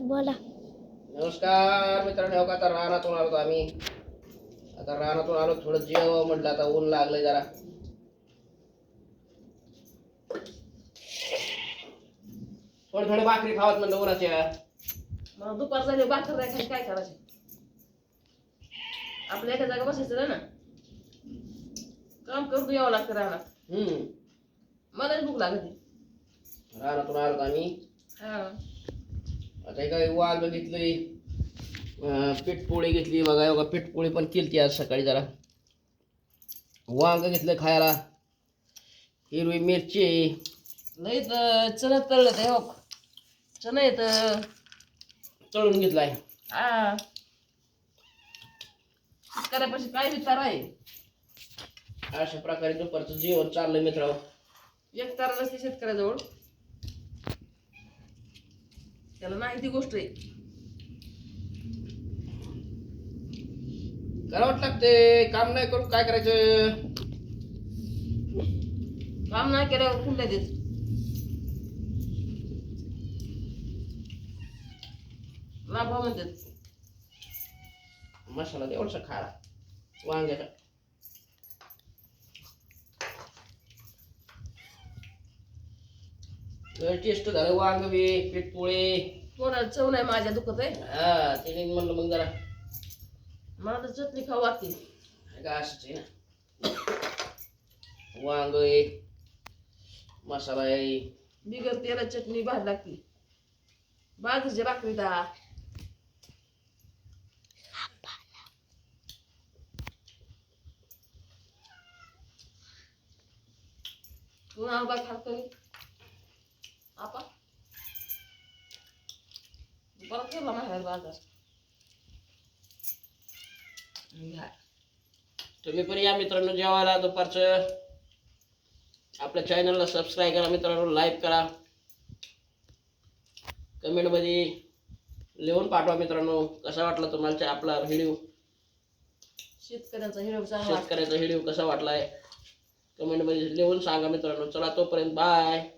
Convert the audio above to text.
बोला. नमस्कार मित्रांनो हो का? आता रानातून आलो आम्ही. आता रानातून आलो थोडं जेव म्हटलं आता ऊन लागलंय जरा. थोडे थोडे भाकरी खावत म्हणलं उन्हाच्या मग दुपार झाली भाकर नाही खाली काय करायचं? आपल्या एका जागा बसायचं ना? काम करून यावं लागतं रानात. हम्म. मलाच भूक लागते. रानातून आलो आम्ही. आता काय वाल घेतलंय अं, पीठपोळी घेतली बघा बघा पीठपोळी पण केली आज सकाळी जरा. वांग घेतलं खायला. हिरवी मिरची. लई तर चणा तळलं ते हो. चणा येत तळून घेतलाय. हा. शेतकऱ्यापाशी काय विचार आहे? अशा प्रकारे दुपारचं जेवण चाललंय मित्रांनो. एक तारा नसते शेतकऱ्याजवळ. त्याला नाही ती गोष्ट आहे. करावंच लागते? काम नाही करून काय करायचं? काम नाही केल्यावर कुठल्या देत? लाभा म्हणतात. मसाला एवढसा खायला. वांग्याचा. टेस्ट झालं वांग बी पीठपोळे कोणाला चव नाही माझ्या दुखत आहे. हा तिने म्हणलं मग जरा. मला चटणी खाऊ वाटते. का असंच आहे ना. वांग आहे मसाला आहे. बिगर तेला चटणी भारी लागते. बाजूच्या भाकरी दा. तू आंबा खातो आपा परत केला माहेर बाजार घ्या. तुम्ही पण या मित्रांनो जेवायला दुपारचं आपल्या चॅनलला सबस्क्राईब करा मित्रांनो लाईक करा कमेंटमध्ये लिहून पाठवा मित्रांनो कसा वाटला तुम्हाला आपला व्हिडिओ शेतकऱ्यांचा चांगला शेतकऱ्याचा व्हिडिओ कसा वाटलाय कमेंटमध्ये लिहून सांगा मित्रांनो चला तोपर्यंत बाय